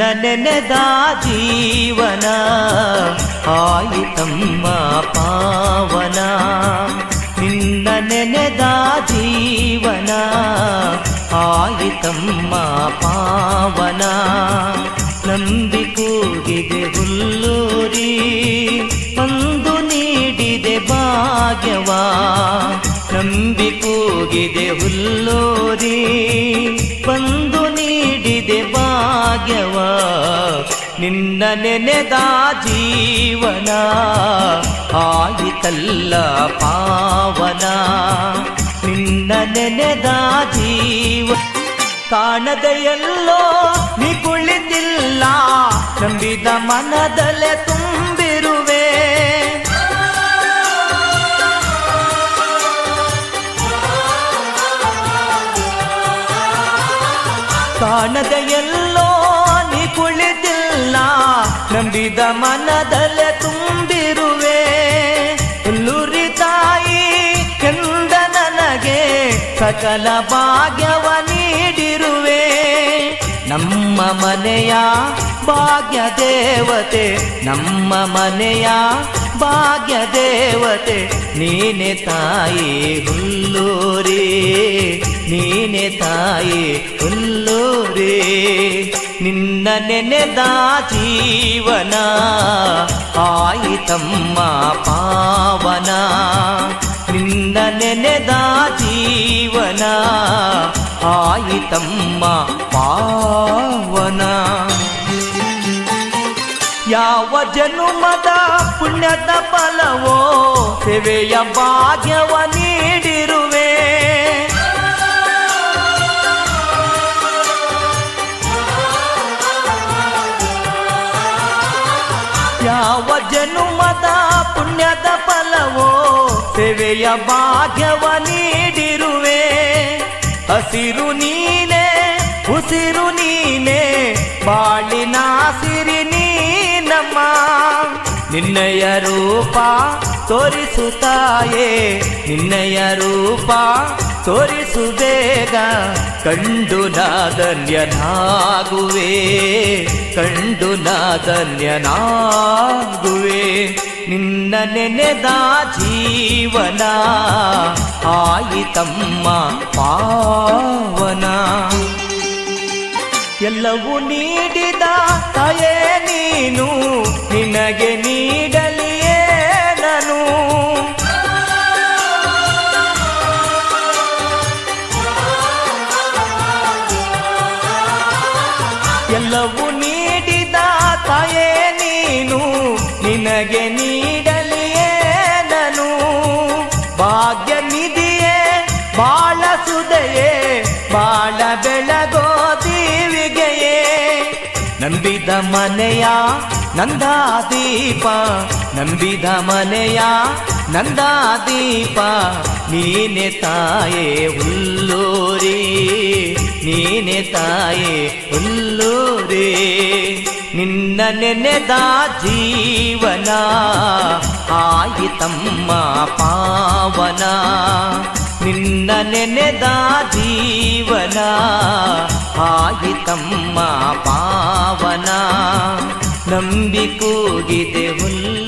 ನೆನೆದ ಜೀವನ ಆಯಿತಮ್ಮ ಪಾವನ ನಿನ್ನ ನೆನೆದ ಜೀವನ ಆಯಿತಮ್ಮ ಪಾವನ ನಂಬಿ ನಿನ್ನ ನೆನೆದ ಜೀವನ ಆಯಿತಲ್ಲ ಪಾವನ. ನಿನ್ನ ನೆನೆದ ಜೀವ ಕಾಣದೆಯಲ್ಲೋ ನೀ ಕುಳಿತಿಲ್ಲ. ನಂಬಿದ ಮನದಲ್ಲೇ ತುಂಬಿರುವೆ. ಕಾಣದೆಯಲ್ಲೋ ನೀ ಕುಳಿತಿಲ್ಲ ನಂಬಿದ ಮನದಲ್ಲೇ ತುಂಬಿರುವೆ. ಹುಲ್ಲುರಿ ತಾಯಿ ಕೆಂದ ನನಗೆ ಸಕಲ ಭಾಗ್ಯವ ನೀಡಿರುವೆ. ನಮ್ಮ ಮನೆಯ ಭಾಗ್ಯ ದೇವತೆ, ನಮ್ಮ ಮನೆಯ ಭಾಗ್ಯ ದೇವತೆ, ನೀನೆ ತಾಯಿ ಹುಲ್ಲೂರಿ, ನೀನೆ ತಾಯಿ ಹುಲ್ಲೂರಿ. ನಿನ್ನ ನೆನೆದ ಜೀವನ ಆಯಿತಮ್ಮ ಪಾವನ ನಿನ್ನ ನೆನೆದ ಜೀವನ ಆಯಿತಮ್ಮ ಪಾವನ ಯಾವ ಜನುಮದ ಪುಣ್ಯದ ಫಲವೋ ಸೇವೆಯ ಭಾಗ್ಯವ ಯಾವ ಜನುಮದ ಪುಣ್ಯದ ಫಲವೋ, ಸೇವೆಯ ಭಾಗ್ಯವ ನೀಡಿರುವೆ. ಹಸಿರು ನೀನೆ, ಉಸಿರು ನೀನೆ, ಬಾಳಿನ ಸಿರಿ ನೀನಮ್ಮ. ನಿನ್ನಯ ರೂಪ ತೋರಿಸುತ್ತಾಯೇ, ನಿನ್ನಯ ರೂಪ ತೋರಿಸು ಬೇಗ. ಕಂಡು ನಾದನ್ಯನಾಗುವೆ. ಕಂಡು ನಾದನ್ಯನಾಗುವೆ. ನಿನ್ನ ನೆನೆದ ಜೀವನ ಆಯಿತಮ್ಮ ಪಾವನ. ಎಲ್ಲವೂ ನೀಡಿದ ತಾಯೇ ಮನೆಯ ನಂದ ದೀಪ ನಂಬಿದ ಮನೆಯ ನಂದ ದೀಪ ನೀನೆ ತಾಯೇ ಹುಲ್ಲೂರಿ ನೀನೆ ತಾಯೇ ಹುಲ್ಲೂರಿ ನಿನ್ನ ನೆನೆದ ಜೀವನ ಆಯಿತಮ್ಮ ಪಾವನ. ನಿನ್ನ ನೆನೆದ ಜೀವನ ಆಯಿತಮ್ಮ ಪಾವನ ನಂಬಿ ಕೂಗಿದೆ ಹುಲ್ಲ